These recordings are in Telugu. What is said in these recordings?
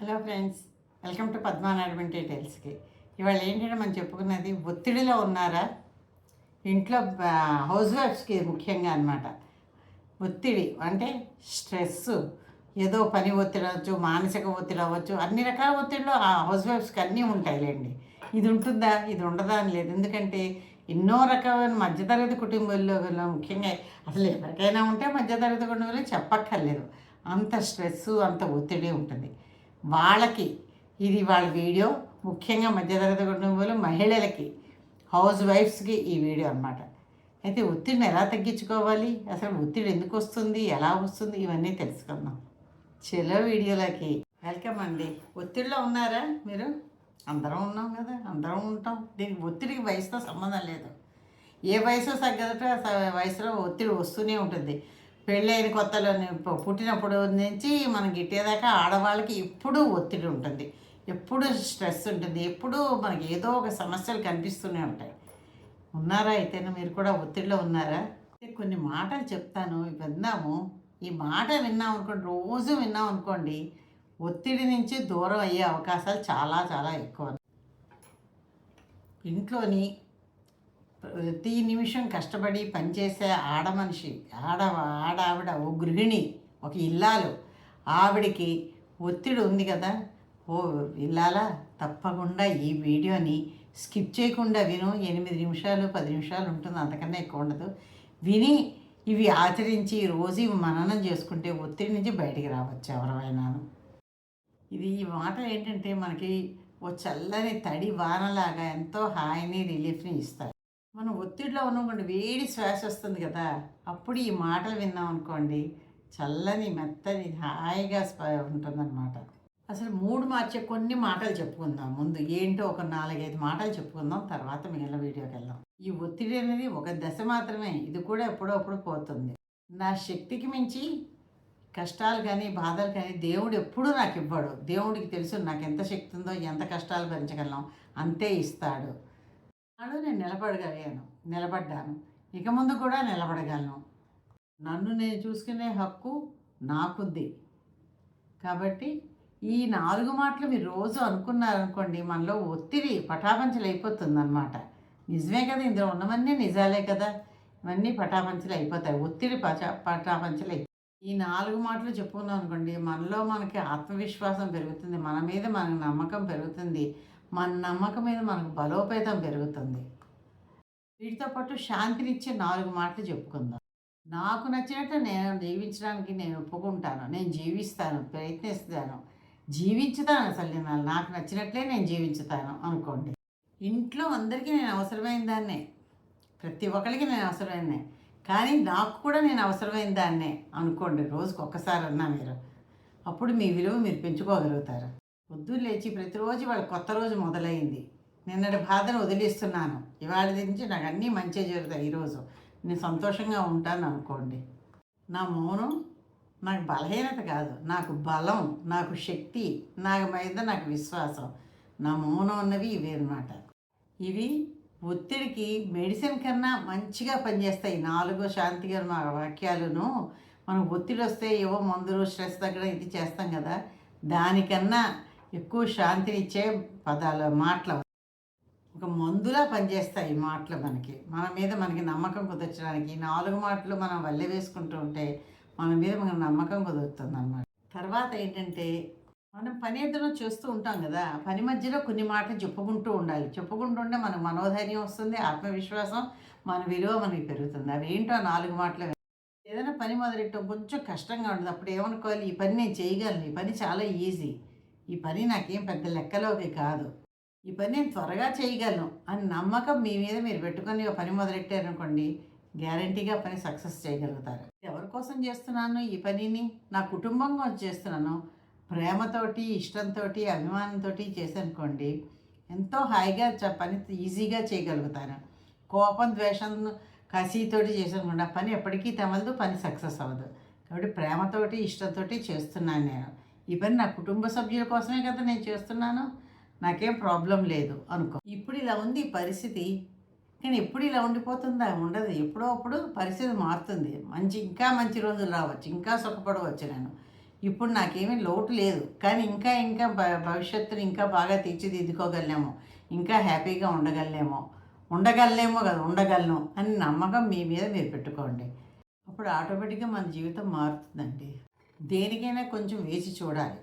Hello friends welcome to Padmanarayana డీటెయిల్స్కి ఇవాళ ఏంటంటే మనం చెప్పుకున్నది ఒత్తిడిలో ఉన్నారా? ఇంట్లో హౌస్ వైఫ్స్కి ముఖ్యంగా అన్నమాట. ఒత్తిడి అంటే స్ట్రెస్ ఏదో పని ఒత్తిడి అవ్వచ్చు మానసిక ఒత్తిడి అవ్వచ్చు అన్ని రకాల ఒత్తిడిలో ఆ హౌస్ వైఫ్స్కి అన్నీ ఉంటాయిలేండి. ఇది ఉంటుందా? ఇది ఉండదా అని లేదు. ఎందుకంటే ఎన్నో రకమైన మధ్యతరగతి కుటుంబాల్లో ముఖ్యంగా అసలు ఎవరికైనా ఉంటే మధ్యతరగతి కుటుంబంలో చెప్పక్కర్లేదు. అంత స్ట్రెస్ అంత ఒత్తిడి ఉంటుంది. వాళ్ళకి ఇది వాళ్ళ వీడియో. ముఖ్యంగా మధ్యతరగతి కుటుంబాలు మహిళలకి హౌస్ వైఫ్స్కి ఈ వీడియో అన్నమాట. అయితే ఒత్తిడిని ఎలా తగ్గించుకోవాలి? అసలు ఒత్తిడి ఎందుకు వస్తుంది? ఎలా వస్తుంది? ఇవన్నీ తెలుసుకుందాం. చలో వీడియోలకి వెల్కమ్ అండి. ఒత్తిడిలో ఉన్నారా మీరు? అందరం ఉన్నాం కదా అందరం ఉంటాం. దీనికి ఒత్తిడికి వయసుతో సంబంధం లేదు. ఏ వయసు తగ్గదట వయసులో ఒత్తిడి వస్తూనే ఉంటుంది. పెళ్ళైన కొత్తలో పుట్టినప్పుడు నుంచి మనం గిట్టేదాకా ఆడవాళ్ళకి ఎప్పుడూ ఒత్తిడి ఉంటుంది. ఎప్పుడు స్ట్రెస్ ఉంటుంది. ఎప్పుడూ మనకి ఏదో ఒక సమస్యలు కనిపిస్తూనే ఉంటాయి. ఉన్నారా అయితేనే మీరు కూడా ఒత్తిడిలో ఉన్నారా? కొన్ని మాటలు చెప్తాను. విన్నాము విందాము. ఈ మాట విన్నాం అనుకోండి రోజు విన్నాం అనుకోండి ఒత్తిడి నుంచి దూరం అయ్యే అవకాశాలు చాలా చాలా ఎక్కువ. ఇంట్లోని ప్రతి నిమిషం కష్టపడి పనిచేసే ఆడ మనిషి ఆడ ఆడ ఆవిడ ఓ గృహిణి ఒక ఇల్లాలు. ఆవిడికి ఒత్తిడి ఉంది కదా? ఓ ఇల్లాలా తప్పకుండా ఈ వీడియోని స్కిప్ చేయకుండా విను. ఎనిమిది నిమిషాలు పది నిమిషాలు ఉంటుంది అంతకన్నా ఎక్కువ ఉండదు. విని ఇవి ఆచరించి రోజు మననం చేసుకుంటే ఒత్తిడి నుంచి బయటికి రావచ్చు ఎవరైనాను ఇది ఈ మాట ఏంటంటే మనకి ఓ చల్లని తడి వానలాగా ఎంతో హాయిని రిలీఫ్ని ఇస్తాయి. మనం ఒత్తిడిలో ఉన్నప్పుడు వేడి శ్వాస వస్తుంది కదా అప్పుడు ఈ మాటలు విన్నాం అనుకోండి చల్లని మెత్తని హాయిగా ఉంటుందన్నమాట. అసలు మూడు మార్చే కొన్ని మాటలు చెప్పుకుందాం. ముందు ఏంటో ఒక నాలుగైదు మాటలు చెప్పుకుందాం తర్వాత మిగిలిన వీడియోకి వెళ్దాం. ఈ ఒత్తిడి అనేది ఒక దశ మాత్రమే ఇది కూడా ఎప్పుడో అప్పుడు పోతుంది. నా శక్తికి మించి కష్టాలు కానీ బాధలు కానీ దేవుడు ఎప్పుడూ నాకు ఇవ్వడు. దేవుడికి తెలుసు నాకు ఎంత శక్తి ఉందో ఎంత కష్టాలు భరించగలం అంతే ఇస్తాడు. నాడు నేను నిలబడగలిగాను నిలబడ్డాను. ఇక ముందు కూడా నిలబడగలను. నన్ను నేను చూసుకునే హక్కు నాకుంది. కాబట్టి ఈ నాలుగు మాటలు మీరు రోజు అనుకున్నారనుకోండి మనలో ఒత్తిడి పటాపంచలు అయిపోతుంది నిజమే కదా ఇందులో ఉన్నవన్నీ నిజాలే కదా. ఇవన్నీ పటాపంచలు అయిపోతాయి ఒత్తిడి పచ పటాపంచలు. ఈ నాలుగు మాటలు చెప్పుకున్నాం అనుకోండి మనలో మనకి ఆత్మవిశ్వాసం పెరుగుతుంది మన మీద మనకు నమ్మకం పెరుగుతుంది. మన నమ్మకం మీద మనకు బలోపేతం పెరుగుతుంది. వీటితో పాటు శాంతినిచ్చే నాలుగు మాటలు చెప్పుకుందాం. నాకు నచ్చినట్టు నేను జీవించడానికి నేను ఒప్పుకుంటాను. నేను జీవిస్తాను ప్రయత్నిస్తాను. జీవించుతాను అసలు నేను. నాకు నచ్చినట్లే నేను జీవించుతాను అనుకోండి. ఇంట్లో అందరికీ నేను అవసరమైన దాన్నే. ప్రతి ఒక్కరికి నేను అవసరమైందే కానీ నాకు కూడా నేను అవసరమైన దాన్నే అనుకోండి. రోజుకు ఒక్కసారి అన్నా మీరు. అప్పుడు మీ విలువ మీరు పెంచుకోగలుగుతారు. పొద్దున్న లేచి ప్రతిరోజు వాళ్ళ కొత్త రోజు మొదలైంది. నిన్నటి బాధను వదిలిస్తున్నాను. ఇవాళ నుంచి నాకు అన్నీ మంచిగా జరుగుతాయి ఈరోజు. నేను సంతోషంగా ఉంటాను అనుకోండి. నా మౌనం నాకు బలహీనత కాదు. నాకు బలం నాకు శక్తి నా మీద నాకు విశ్వాసం. నా మౌనం అన్నవి ఇవే అన్నమాట. ఇవి ఒత్తిడికి మెడిసిన్ కన్నా మంచిగా పనిచేస్తాయి. నాలుగో శాంతి మా వాక్యాలను. మనం ఒత్తిడి వస్తే ఏవో మందులు స్ట్రెస్ తగ్గడం ఇది చేస్తాం కదా. దానికన్నా ఎక్కువ శాంతినిచ్చే పదాలు మాటలు ఒక మందులా పనిచేస్తాయి ఈ మాటలు మనకి. మన మీద మనకి నమ్మకం కుదర్చడానికి ఈ నాలుగు మాటలు మనం వల్లె వేసుకుంటూ ఉంటే మన మీద మనకు నమ్మకం కుదురుతుంది అన్నమాట తర్వాత ఏంటంటే మనం పని ఏదైనా చేస్తూ ఉంటాం కదా పని మధ్యలో కొన్ని మాటలు చెప్పుకుంటూ ఉండాలి. చెప్పుకుంటూ ఉంటే మనకు మనోధైర్యం వస్తుంది ఆత్మవిశ్వాసం మన విలువ మనకి పెరుగుతుంది. అవి ఏంటో ఆ నాలుగు మాటలు ఏదైనా పని మొదలెట్టడం కొంచెం కష్టంగా ఉంటుంది అప్పుడు ఏమనుకోవాలి? ఈ పని నేను చేయగలను. ఈ పని చాలా ఈజీ. ఈ పని నాకేం పెద్ద లెక్కలోకి కాదు. ఈ పని నేను త్వరగా చేయగలను అని నమ్మకం మీ మీద మీరు పెట్టుకొని ఒక పని మొదలెట్టారనుకోండి గ్యారంటీగా పని సక్సెస్ చేయగలుగుతారు. ఎవరి కోసం చేస్తున్నాను ఈ పనిని? నా కుటుంబం కోసం చేస్తున్నాను. ప్రేమతోటి ఇష్టంతో అభిమానంతో చేశానుకోండి ఎంతో హాయిగా చ- పని ఈజీగా చేయగలుగుతాను కోపం ద్వేషం కసితోటి చేసానుకోండి ఆ పని ఎప్పటికీ తెమలదు పని సక్సెస్ అవ్వదు. కాబట్టి ప్రేమతోటి ఇష్టంతో చేస్తున్నాను నేను. ఈ పని నా కుటుంబ సభ్యుల కోసమే కదా నేను చేస్తున్నాను. నాకేం ప్రాబ్లం లేదు అనుకో. ఇప్పుడు ఇలా ఉంది పరిస్థితి. కానీ ఎప్పుడు ఇలా ఉండిపోతుందా? ఉండదు. ఎప్పుడో అప్పుడు పరిస్థితి మారుతుంది. మంచి ఇంకా మంచి రోజులు రావచ్చు. ఇంకా సుఖపడవచ్చు నేను. ఇప్పుడు నాకేమీ లోటు లేదు. కానీ ఇంకా ఇంకా భ- ఇంకా బాగా తీర్చిదిద్దుకోగలనేమో. ఇంకా హ్యాపీగా ఉండగలనేమో. ఉండగలనేమో కదా ఉండగలను అని నమ్మకం మీ మీద మీరు పెట్టుకోండి. అప్పుడు ఆటోమేటిక్గా మన జీవితం మారుతుందండి. దేనికైనా కొంచెం వేచి చూడాలి.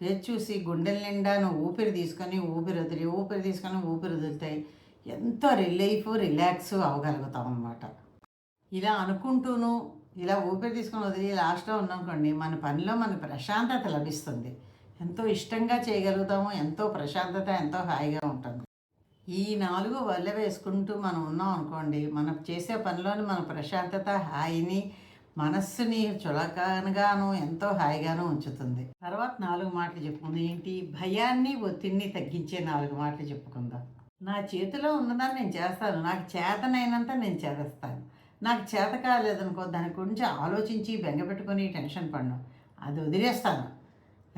వేచి చూసి గుండెల నిండాను ఊపిరి తీసుకొని ఊపిరి వదిలి ఊపిరి తీసుకొని ఊపిరి వదులుతాయి. ఎంతో రిలీఫ్ రిలాక్స్ అవ్వగలుగుతాం అన్నమాట. ఇలా అనుకుంటూను ఇలా ఊపిరి తీసుకొని వదిలి లాస్ట్లో ఉన్నాంకోండి మన పనిలో మన ప్రశాంతత లభిస్తుంది. ఎంతో ఇష్టంగా చేయగలుగుతాము ఎంతో ప్రశాంతత ఎంతో హాయిగా ఉంటుంది ఈ నాలుగు వల్ల వేసుకుంటూ మనం ఉన్నాం అనుకోండి మనం చేసే పనిలోని మన ప్రశాంతత హాయిని మనస్సుని చులకనగాను ఎంతో హాయిగాను ఉంచుతుంది. తర్వాత నాలుగు మాటలు చెప్పుకుందాం. ఏంటి? భయాన్ని ఒత్తిడిని తగ్గించే నాలుగు మాటలు చెప్పుకుందాం. నా చేతిలో ఉన్నదాన్ని నేను చేస్తాను. నాకు చేతనైనంత నేను చేస్తాను నాకు చేత కాలేదనుకో దాని గురించి ఆలోచించి బెంగపెట్టుకుని టెన్షన్ పడను. అది వదిలేస్తాను.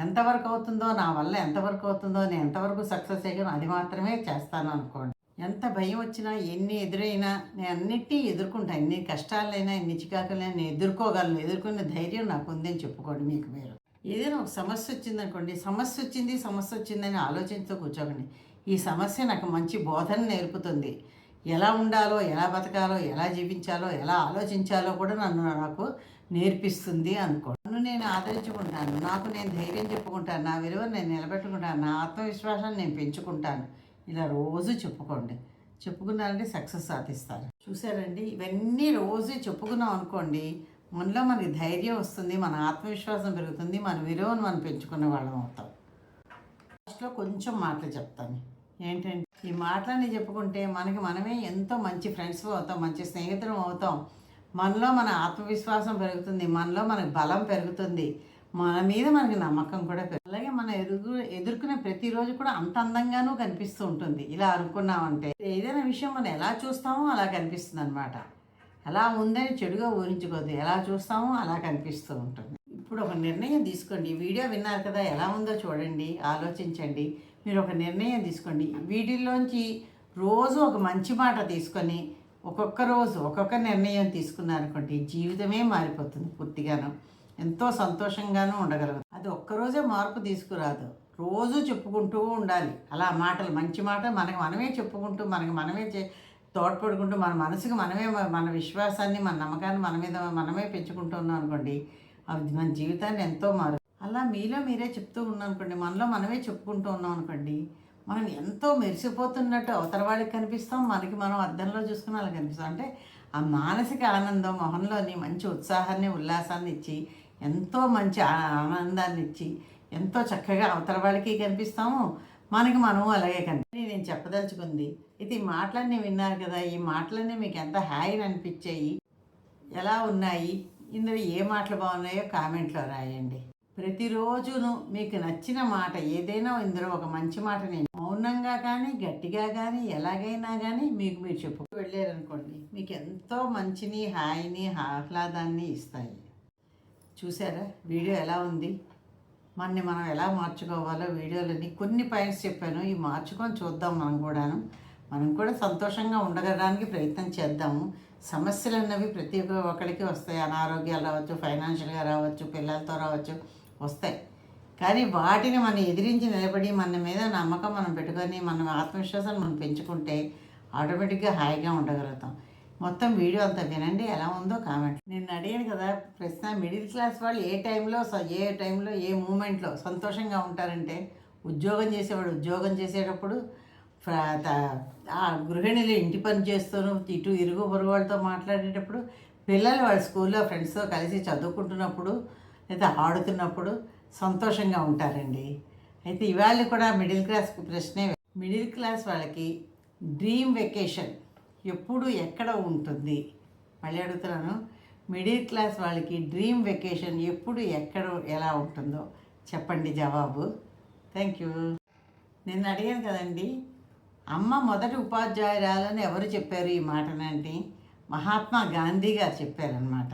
ఎంతవరకు అవుతుందో నా వల్ల ఎంతవరకు అవుతుందో నేను ఎంతవరకు సక్సెస్ అయ్యాను అది మాత్రమే చేస్తాను అనుకోండి. ఎంత భయం వచ్చినా ఎన్ని ఎదురైనా నేను అన్నిటినీ ఎదుర్కొంటాను ఎన్ని కష్టాలైనా ఎన్ని చికాకులైనా నేను ఎదుర్కోగలను. ఎదుర్కొనే ధైర్యం నాకు ఉందని చెప్పుకోండి మీకు మీరు. ఏదైనా ఒక సమస్య వచ్చిందనుకోండి సమస్య వచ్చింది సమస్య వచ్చిందని ఆలోచనతో కూర్చోకండి. ఈ సమస్య నాకు మంచి బోధన నేర్పుతుంది. ఎలా ఉండాలో ఎలా బతకాలో ఎలా జీవించాలో ఎలా ఆలోచించాలో కూడా నన్ను నాకు నేర్పిస్తుంది అనుకో నన్ను నేను ఆదరించుకుంటాను. నాకు నేను ధైర్యం చెప్పుకుంటాను. నా విలువ నేను నిలబెట్టుకుంటాను. నా ఆత్మవిశ్వాసాన్ని నేను పెంచుకుంటాను. ఇలా రోజు చెప్పుకోండి. చెప్పుకున్నారంటే సక్సెస్ సాధిస్తారు. చూసారండి? ఇవన్నీ రోజు చెప్పుకున్నాం అనుకోండి మనలో మనకి ధైర్యం వస్తుంది మన ఆత్మవిశ్వాసం పెరుగుతుంది మన విలువను మనం పెంచుకునే వాళ్ళం అవుతాం. లాస్ట్లో కొంచెం మాటలు చెప్తాను. ఏంటంటే ఈ మాటలన్నీ చెప్పుకుంటే మనకి మనమే ఎంతో మంచి ఫ్రెండ్స్ అవుతాం మంచి స్నేహితులం అవుతాం. మనలో మన ఆత్మవిశ్వాసం పెరుగుతుంది మనలో మనకి బలం పెరుగుతుంది. మన మీద మనకి నమ్మకం కూడా అలాగే మన ఎదుగు ఎదుర్కొనే ప్రతిరోజు కూడా అంత అందంగానూ కనిపిస్తూ ఉంటుంది. ఇలా అనుకున్నామంటే ఏదైనా విషయం మనం ఎలా చూస్తామో అలా కనిపిస్తుంది అనమాట ఎలా ఉందని చెడుగా ఊహించుకోవద్దు. ఎలా చూస్తామో అలా కనిపిస్తూ ఉంటుంది. ఇప్పుడు ఒక నిర్ణయం తీసుకోండి. వీడియో విన్నారు కదా ఎలా ఉందో చూడండి ఆలోచించండి. మీరు ఒక నిర్ణయం తీసుకోండి. వీటిల్లోంచి రోజు ఒక మంచి మాట తీసుకొని ఒక్కొక్క రోజు ఒక్కొక్క నిర్ణయం తీసుకున్నారనుకోండి జీవితమే మారిపోతుంది పూర్తిగాను. ఎంతో సంతోషంగానూ ఉండగలరు అది ఒక్కరోజే మార్పు తీసుకురాదు. రోజు చెప్పుకుంటూ ఉండాలి. అలా మాటలు మంచి మాట మనకి మనమే చెప్పుకుంటూ మనకి మనమే చే తోడ్పడుకుంటూ మన మనసుకు మనమే మన విశ్వాసాన్ని మన నమ్మకాన్ని మన మీద మనమే పెంచుకుంటున్నాం అనుకోండి అది మన జీవితాన్ని ఎంతో మారు. అలా మీలో మీరే చెప్తూ ఉన్నాం అనుకోండి మనలో మనమే చెప్పుకుంటూ ఉన్నాం అనుకోండి మనం ఎంతో మెరిసిపోతున్నట్టు అవతల వాళ్ళకి కనిపిస్తాం మనకి మనం అద్దంలో చూసుకుని అలా కనిపిస్తాం. అంటే ఆ మానసిక ఆనందం మొహంలోని మంచి ఉత్సాహాన్ని ఉల్లాసాన్ని ఇచ్చి ఎంతో మంచి ఆనందాన్ని ఇచ్చి ఎంతో చక్కగా అవతల వాళ్ళకి కనిపిస్తాము. మనకి మనము అలాగే కనిపి నేను చెప్పదలుచుకుంది. ఇది ఈ మాటలన్నీ విన్నారు కదా ఈ మాటలన్నీ మీకు ఎంత హాయిని అనిపించాయి? ఎలా ఉన్నాయి? ఇందులో ఏ మాటలు బాగున్నాయో కామెంట్లో రాయండి. ప్రతిరోజును మీకు నచ్చిన మాట ఏదైనా ఇందులో ఒక మంచి మాట నేను మౌనంగా కానీ గట్టిగా కానీ ఎలాగైనా కానీ మీకు మీరు చెప్పుకు వెళ్ళారనుకోండి మీకు ఎంతో మంచిని హాయిని ఆహ్లాదాన్ని ఇస్తాయి. చూసారా? వీడియో ఎలా ఉంది? మనని మనం ఎలా మార్చుకోవాలో వీడియోలని కొన్ని పాయింట్స్ చెప్పాను. ఇవి మార్చుకొని చూద్దాం మనం కూడాను. మనం కూడా సంతోషంగా ఉండగలడానికి ప్రయత్నం చేద్దాము. సమస్యలు అన్నవి ప్రతి ఒక్కరికి వస్తాయి. అనారోగ్యాలు రావచ్చు ఫైనాన్షియల్గా రావచ్చు పిల్లలతో రావచ్చు వస్తాయి. కానీ వాటిని మనం ఎదిరించి నిలబడి మన మీద నమ్మకం మనం పెట్టుకొని మన ఆత్మవిశ్వాసాన్ని మనం పెంచుకుంటే ఆటోమేటిక్గా హాయిగా ఉండగలుగుతాం. మొత్తం వీడియో అంతా వినండి ఎలా ఉందో కామెంట్. నేను అడిగాను కదా ప్రశ్న మిడిల్ క్లాస్ వాళ్ళు ఏ టైంలో స- ఏ టైంలో ఏ మూమెంట్లో సంతోషంగా ఉంటారంటే ఉద్యోగం చేసేవాడు ఉద్యోగం చేసేటప్పుడు ఆ గృహిణులు ఇంటి పని చేస్తూను ఇటు ఇరుగు పొరుగు వాళ్ళతో మాట్లాడేటప్పుడు పిల్లలు వాళ్ళ స్కూల్లో ఫ్రెండ్స్తో కలిసి చదువుకుంటున్నప్పుడు లేదా ఆడుతున్నప్పుడు సంతోషంగా ఉంటారండి. అయితే ఇవాళ కూడా మిడిల్ క్లాస్ ప్రశ్నే మిడిల్ క్లాస్ వాళ్ళకి డ్రీమ్ వెకేషన్ ఎప్పుడు ఎక్కడ ఉంటుంది? మళ్ళీ అడుగుతున్నాను. మిడిల్ క్లాస్ వాళ్ళకి డ్రీమ్ వెకేషన్ ఎప్పుడు ఎక్కడ ఎలా ఉంటుందో చెప్పండి జవాబు. Thank you. నిన్న అడిగాను కదండి అమ్మ మొదటి ఉపాధ్యాయురాలని ఎవరు చెప్పారు ఈ మాటనంటే మహాత్మా గాంధీ గారు చెప్పారనమాట